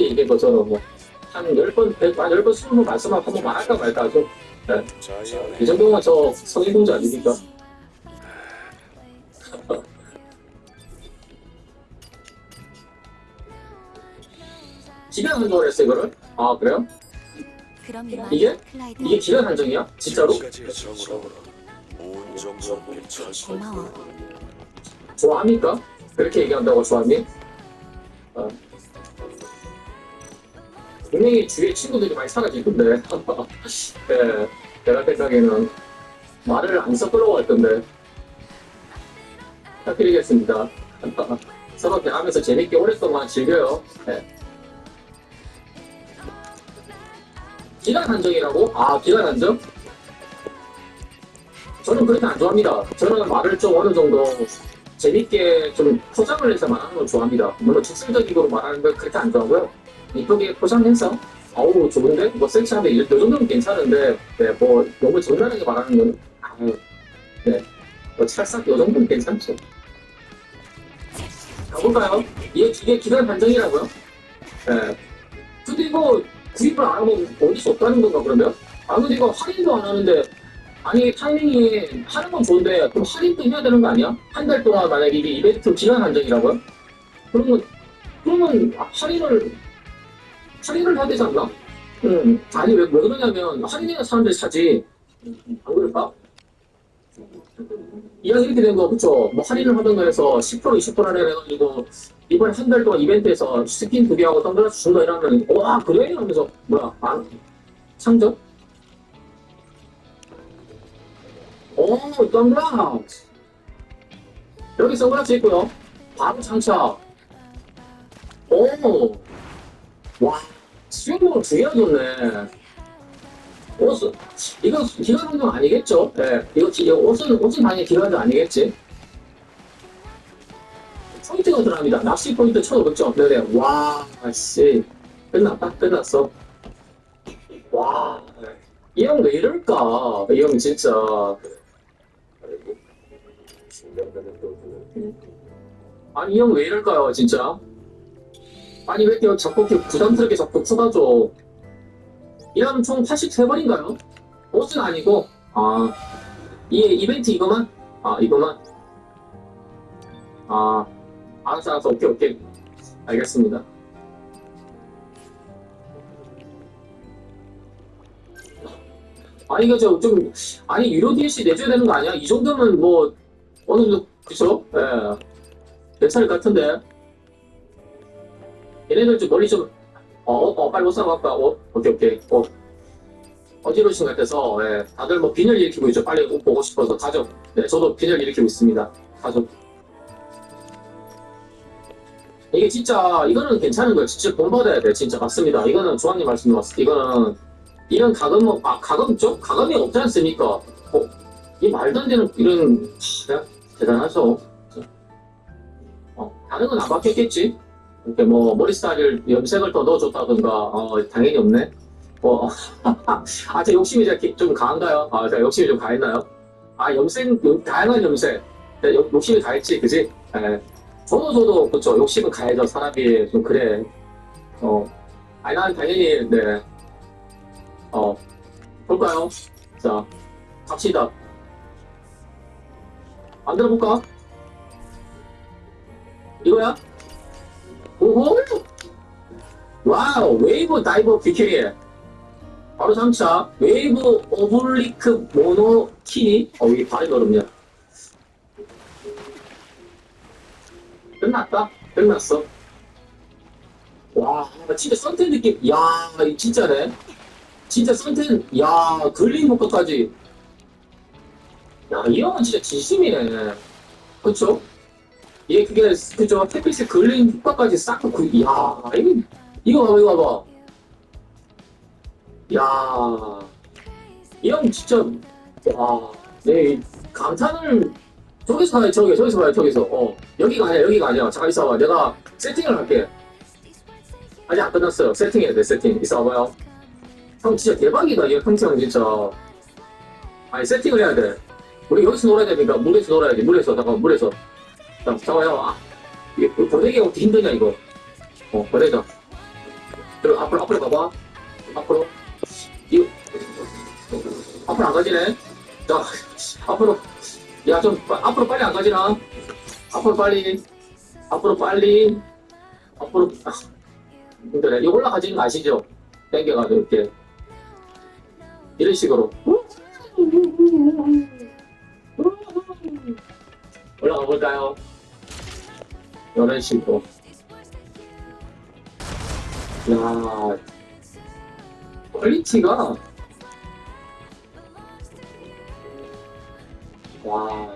얘기한 것처럼 뭐한 10번, 100, 한 10번, 20번 말씀하고 한번 말할까 말까 좀. 이 정도면 저 성인공자 아닙니까? 기간 한정을 했어 이거를? 아 그래요? 그럼 이게? 클라이드 이게 기간 한정이야? 진짜로? 고마워. 좋아합니까? 그렇게 얘기한다고 좋아합니? 어. 분명히 주위에 친구들이 많이 사라지던데 네, 내가 생각에는 말을 안 섞으려고 했던데 부탁드리겠습니다 서로 대하면서 재밌게 오랫동안 즐겨요 네. 기간 한정이라고? 아 기간 한정? 저는 그렇게 안 좋아합니다 저는 말을 좀 어느 정도 재밌게 좀 포장을 해서 말하는 걸 좋아합니다. 물론 직설적으로 말하는 걸 그렇게 안 좋아하고요. 이쁘게 포장해서 어우 좋은데 뭐 섹시한데 이 정도면 괜찮은데 네, 뭐 너무 정갈하게 말하는 건 아유 네뭐 찰싹 이 정도는 괜찮죠. 가볼까요? 이게 이게 기간 반정이라고요? 네. 근데 이거 구입을 안 하면 어디서 없다는 건가 그러면? 아 근데 이거 할인도 안 하는데 아니 타이밍이 하는 건 좋은데 그럼 할인도 해야 되는 거 아니야? 한 달 동안 만약에 이게 이벤트 기간 한정이라고요? 그러면 그러면 할인을 할인을 해야 되지 않나? 음 아니 왜, 왜 그러냐면 할인해야 사람들이 사지 안 그럴까? 이왕 이렇게 된 거 그쵸? 뭐 할인을 하던가 해서 10% 20%를 해가지고 이번에 한 달 동안 이벤트에서 스킨 두 개하고 선글라스 준다 이러면 와 그래? 이러면서 뭐야 안 상점? 오, 선글라스. 여기 선글라스 있고요. 바로 장착. 오, 와, 수영복을 두 개나 줬네. 옷은, 이거 기간 운동 아니겠죠? 네, 이거, 기- 옷은, 옷은 당연히 기간 운동 아니겠지? 포인트가 들어갑니다. 낚시 포인트 1,500점. 네네. 와, 씨. 끝났다. 끝났어. 와, 이 형 왜 이럴까? 이 형 진짜. 아니 이형왜 이럴까요 진짜? 아니 왜 이렇게 이렇게 부담스럽게 자꾸 쳐다줘? 이러면 총 83번인가요? 옷은 아니고. 아 이게 이벤트 이거만? 아 이거만. 아 알았어 알았어. 오케이 오케이. 알겠습니다. 아니 이거 저좀 아니 유료 DLC 내줘야 되는 거 아니야? 이 정도면 뭐 어느 정도 그쵸? 예. 괜찮을 것 같은데. 얘네들 좀 머리 좀 어, 어, 어 빨리 옷 사고 갈까? 어, 오케이 오케이. 어. 어지러우신 것 같아서 예, 다들 뭐 빈혈 일으키고 있죠. 빨리 옷 보고 싶어서 가죠 네 저도 빈혈 일으키고 있습니다. 가죠 이게 진짜 이거는 괜찮은 거예요. 진짜 본받아야 돼 진짜 맞습니다. 이거는 조한님 말씀도 맞습니다. 이거는 이런 가금 아 가금 죠 가금이 없지 않습니까? 어, 이 말도 안 되는 이런 하, 대단하죠 어, 다른 건 안 바뀌었겠지? 이렇게 뭐 머리 스타일 염색을 더 넣어줬다든가 어, 당연히 없네. 뭐, 아, 제 욕심이 좀- 좀 강한가요? 아, 제가 욕심이 좀 가했나요? 아, 염색, 요- 다양한 염색. 네, 욕- 욕심이 가했지, 그지? 예. 저도 저도, 그쵸. 욕심은 가해져, 사람이. 좀 그래. 어. 아니, 난 당연히, 네. 어. 볼까요? 자, 갑시다. 만들어 볼까? 이거야? 오호! 와우! 웨이브 다이버 비키니. 바로 3차. 웨이브 오블리크 모노 키니. 어, 이게 발이 어렵냐. 끝났다? 끝났어. 와, 진짜 썬텐 느낌. 야, 이 진짜네. 진짜 썬텐, 야, 글린 효과까지. 야, 이 형은 진짜 진심이네. 그쵸? 얘 그게 그죠 햇빛의 글린 효과까지 싹 그, 야 이거 이거 봐봐 이거 봐봐. 야 이 형 진짜 와 내 감탄을 저기서 봐요 저기 저기서 봐요 저기서. 어 여기가 아니야 여기가 아니야. 잠깐 있어봐. 내가 세팅을 할게. 아직 안 끝났어요. 세팅해야 돼 세팅. 있어봐요. 형 진짜 대박이다 이 형형 진짜. 아니 세팅을 해야 돼 우리 여기서 놀아야 되니까? 물에서 놀아야 돼 물에서 잠깐 물에서. 자, 잠깐만요. 아, 이게 그 보내기가 어떻게 힘드냐, 이거. 어, 보내자. 앞으로 앞으로 가봐. 앞으로. 이 앞으로 안 가지네. 자 앞으로. 야 좀 앞으로 빨리 안 가지나? 앞으로 빨리. 앞으로 빨리. 앞으로 아, 힘들어 이거 올라가지는 거 아시죠? 땡겨가지고 이렇게. 이런 식으로 올라가 볼까요 이런 식으로 야 퀄리티가 와,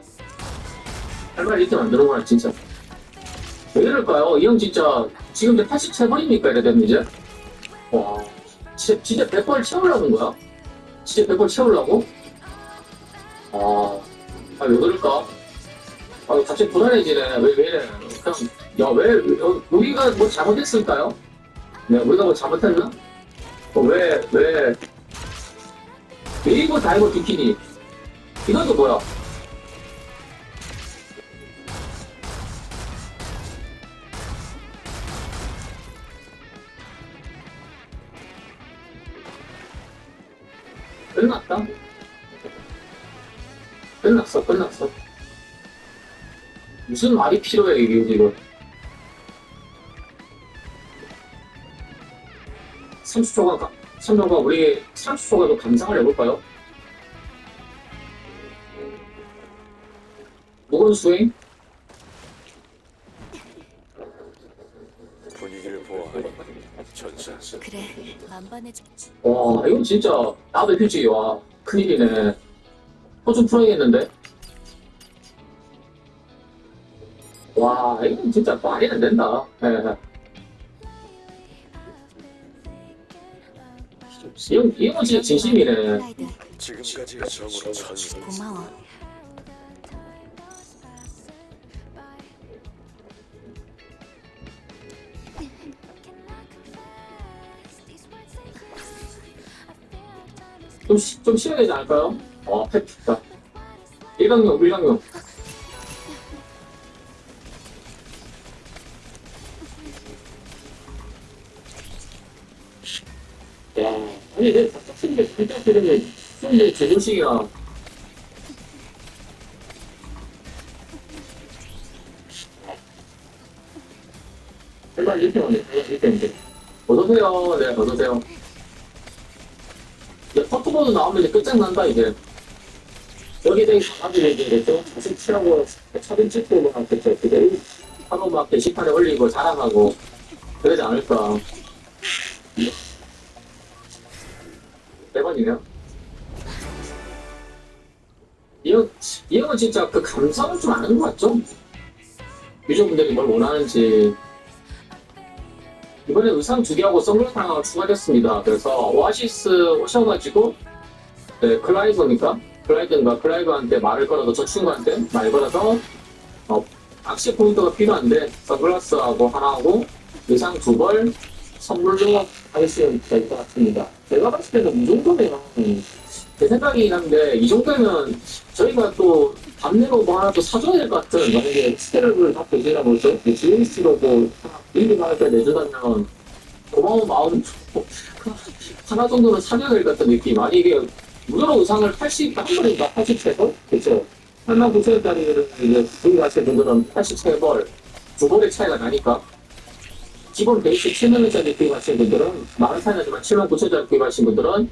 할말 이렇게 만드는구나, 진짜. 왜 이럴까요? 이 형 진짜, 지금 이제 87번입니까? 이래 되면 이제? 와, 진짜, 진짜 100번 채우려는 거야? 진짜 100번 채우려고? 아, 아, 왜 그럴까? 아, 갑자기 불안해지네. 왜, 왜 이래. 그냥, 야, 왜, 어, 우리가 뭐 잘못했을까요? 네, 우리가 뭐 잘못했나? 어, 왜, 왜, 웨이브 다이버 비키니. 이건 또 뭐야? 끝났다. 끝났어, 끝났어. 무슨 말이 필요해, 이게 지금. 30초간, 가, 3초간, 우리 30초간 도 감상을 해볼까요? 무건 수행? 분위기를 보아하니 전사 그래 만반의 와, 이건 진짜, 나도 휴지, 와, 큰일이네. 호좀 풀어야겠는데? 와, 이건 진짜 말이 안 된다. 예. 이 형, 이 형은 진짜 진심이네. 지금까지의 정으로 천사 고마워. 좀, 시- 좀 쉬어야 되지 않을까요? 어, 팩트다. 일광용, 일광용. 아니, 내게 진짜 그러네. 근데 제정식이야. 일단 이렇게 하네. 이렇게 이제. 어서오세요. 네, 어서오세요. 이제 퍼트보드 나오면 이제 끝장난다, 이제. 여기에 대해 강아지를 이제 좀 자식 치라고 사진 찍고 막 이렇게 그게 하고 막 게시판에 올리고 자랑하고 그러지 않을까. 네 번이네요. 이 형, 이 형은 진짜 그 감성을 좀 아는 것 같죠? 유저분들이 뭘 원하는지. 이번에 의상 두 개하고 선글라스 하나가 추가됐습니다. 그래서 오아시스 오셔가지고, 네, 클라이버니까? 클라이드인가 클라이버한테 말을 걸어서 저 친구한테 말 걸어서, 어, 악시 포인트가 필요한데, 선글라스하고 하나하고 의상 두 벌 선물로 하시면 될것 같습니다. 제가 봤을 때는 이 정도면, 제 생각이긴 한데, 이 정도면 저희가 또 답례로 뭐 하나 또 사줘야 될 것 같은, 만약에 스케일을 다 보시나 보죠? GHC로 뭐, 일기 나갈 때 내주다면, 고마운 마음, 하나 정도는 사줘야 될 것 같은 느낌. 아니, 이게, 무료로 의상을 80, 한 벌인가? 83벌? 그죠? 8만 9천 원짜리를 이제 구입하실 분들은 83벌, 두 벌의 차이가 나니까. 기본 베이스 7만 원짜리 구입하신 분들은, 마을 사냐지만 7만 9천원짜리 구입하신 분들은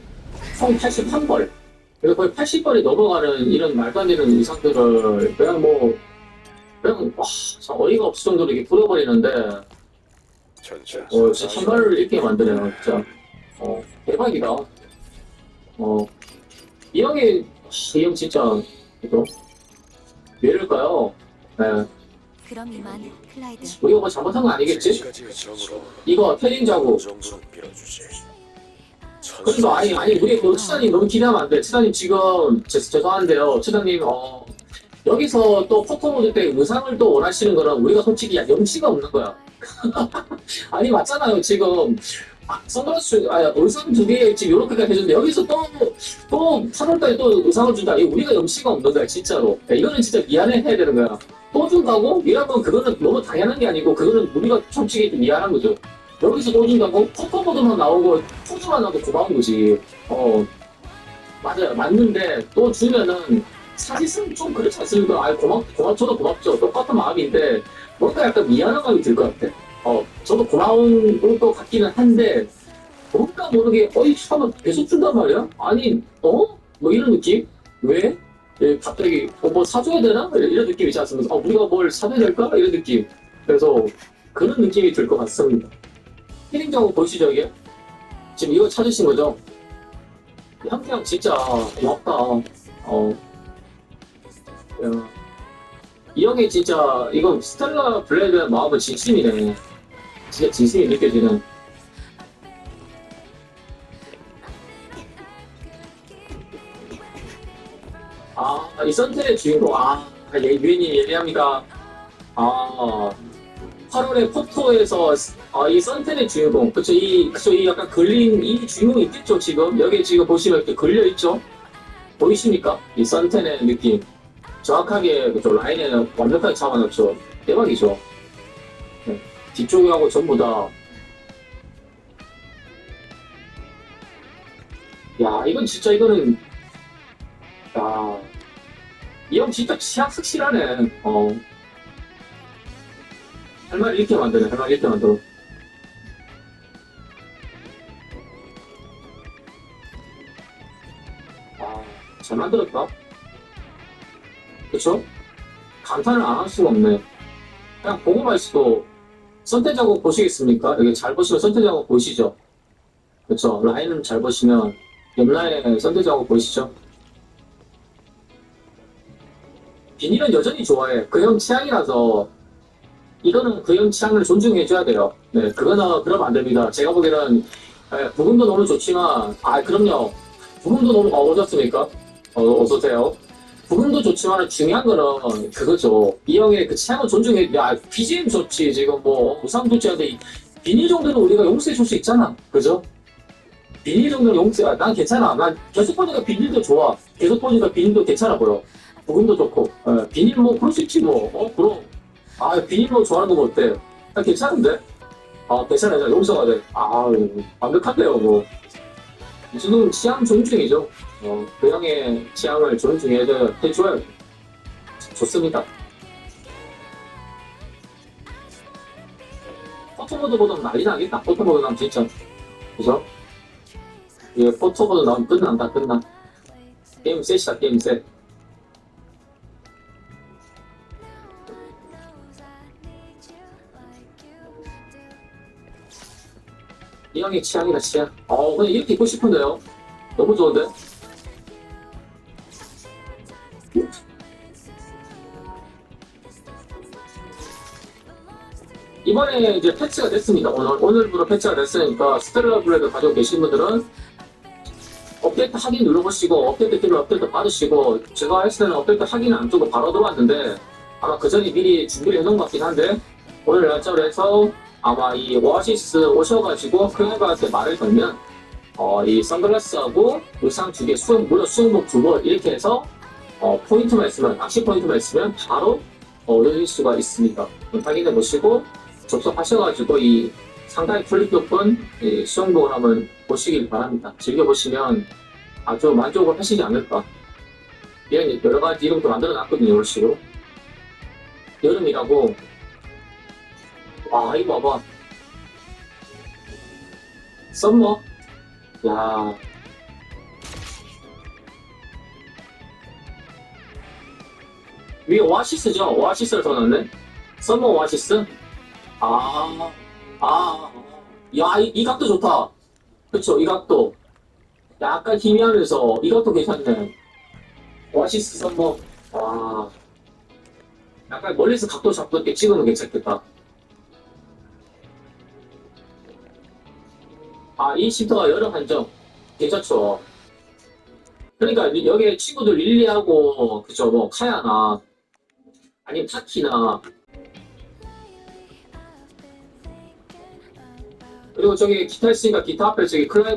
총 83벌. 그래서 거의 80벌이 넘어가는 이런 말도 안 되는 의상들을 그냥 뭐, 그냥, 와, 참 어이가 없을 정도로 이렇게 뿌려버리는데, 어, 진짜 참말을 읽게 만드네요, 진짜. 어, 대박이다. 어, 이 형이, 이 형 진짜, 이거, 왜 이럴까요? 네, 그럼 이만 클라이드 우리가 뭐 잘못한 거 아니겠지? 지금까지의 정으로 이거 태린자고. 그 정도는 빌어주지 그래서 아니, 아니, 우리 그 치사님 너무 기대하면 안 돼. 치사님 지금, 죄, 죄송한데요. 치사님, 어, 여기서 또 포토모드 때 의상을 또 원하시는 거는 우리가 솔직히 염치가 없는 거야. 아니, 맞잖아요, 지금. 아, 선글라스, 아, 의상 두 개 지금 요렇게까지 해줬는데, 여기서 또, 또, 3월달에 또 의상을 준다. 이거 우리가 염치가 없는 거야, 진짜로. 야, 이거는 진짜 미안해 해야 되는 거야. 또 준다고? 이러면 그거는 너무 당연한 게 아니고, 그거는 우리가 솔직히 좀 미안한 거죠. 여기서 또 준다고? 퍼포보드만 나오고 포즈만 나도 고마운 거지. 어, 맞아요. 맞는데 또 주면은 사실상 좀 그렇지 않습니까? 아, 고맙, 고맙, 저도 고맙죠. 똑같은 마음인데 뭔가 약간 미안한 감이 들 것 같아. 어, 저도 고마운 것 같기는 한데 뭔가 모르게 어이 잠깐만 계속 준단 말이야? 아니, 어? 뭐 이런 느낌? 왜? 예, 갑자기 어, 뭐 사줘야 되나? 이런 느낌이 있지 않습니까? 어, 우리가 뭘 사줘야 될까? 이런 느낌. 그래서 그런 느낌이 들 것 같습니다. 히링정보 보시죠, 이게? 지금 이거 찾으신 거죠? 형태형 진짜 고맙다. 어. 야. 이 형이 진짜, 이거 스텔라 블레드의 마음은 진심이네. 진짜 진심이 느껴지는. 선텔의 주인공, 아, 예, 유엔님 예리합니다. 아, 8월에 포토에서 아, 이 선텐의 주인공, 그쵸, 이, 그쵸, 이 약간 걸린, 이 주인공이 있겠죠, 지금? 여기 지금 보시면 이렇게 걸려 있죠? 보이십니까? 이 선텐의 느낌. 정확하게, 그쵸, 라인에 완벽하게 잡아놨죠. 대박이죠. 네. 뒤쪽하고 전부 다. 야, 이건 진짜, 이거는, 야, 이 형 진짜 치약 슥실하네, 어. 할말 이렇게 만드네, 할말 이렇게 만들어. 아, 잘 만들었다. 그쵸? 감탄을 안 할 수가 없네. 그냥 보고만 있어도 선택작업 보시겠습니까? 여기 잘 보시면 선택작업 보이시죠? 그쵸? 라인은 잘 보시면 옆 라인에 선택작업 보이시죠? 비닐은 여전히 좋아해. 그 형 취향이라서 이거는 그 형 취향을 존중해줘야 돼요. 네, 그거는 그러면 안 됩니다. 제가 보기에는 예, 부금도 너무 좋지만, 아 그럼요. 부금도 너무 어, 오셨습니까? 어, 어서오세요. 부금도 좋지만 중요한 거는 그거죠. 이 형의 그 취향을 존중해. 야, BGM 좋지. 지금 뭐 우상 좋지 않은데 비닐 정도는 우리가 용서해 줄 수 있잖아. 그죠? 비닐 정도는 용서, 아, 난 괜찮아. 난 계속 보니까 비닐도 좋아. 계속 보니까 비닐도 괜찮아 보여. 부금도 좋고. 예, 비닐 뭐 그럴 수 있지 뭐. 어, 그럼. 아, 비닐로 좋아하는 거 어때? 아, 괜찮은데? 아, 괜찮아요. 용서가 돼. 아, 완벽한데요, 뭐. 이 정도는 취향 존중이죠. 어, 그 형의 취향을 존중해줘야, 해줘야 좋습니다. 포토보드보다 난리 나겠다. 포토보드 나면 진짜. 그죠? 예, 포토보드 나오면 끝난다, 끝나. 게임 셋이다, 게임 셋. 이 형의 취향이다, 취향. 어, 그냥 이렇게 입고 싶은데요? 너무 좋은데? 이번에 이제 패치가 됐습니다. 오늘, 오늘부로 패치가 됐으니까 스텔라 블레드 가지고 계신 분들은 업데이트 확인 눌러보시고 업데이트 키를 업데이트 받으시고 제가 했을 때는 업데이트 확인을 안 두고 바로 들어왔는데 아마 그 전에 미리 준비를 해놓은 것 같긴 한데 오늘 날짜로 해서 아마 이 오아시스 오셔가지고 클레버한테 말을 걸면 어, 이 선글라스하고 의상 두 개, 수영, 무려 수영복 두 벌 이렇게 해서 어, 포인트만 있으면, 낚시 포인트만 있으면 바로 얻을 수가 있습니다. 확인해 보시고 접속하셔가지고 이 상당히 이 수영복을 한번 보시길 바랍니다. 즐겨보시면 아주 만족을 하시지 않을까. 이런 여러 가지 이름도 만들어 놨거든요, 이런 식으로. 여름이라고. 와, 이거 봐봐. 썸머? 야. 위에 오아시스죠? 오아시스를 써놨네? 썸머 오아시스? 아, 아, 야, 이, 이 각도 좋다. 그쵸, 이 각도. 약간 희미하면서, 이 각도 괜찮네. 오아시스 썸머, 와. 약간 멀리서 각도 잡고 이렇게 찍으면 괜찮겠다. 아, 이 쉼터가 여러 한정. 괜찮죠. 그러니까 여기 친구들 릴리하고, 그죠, 뭐, 카야나, 아니면 타키나, 그리고 저기 기타 있으니까 기타 앞에 저기 클라이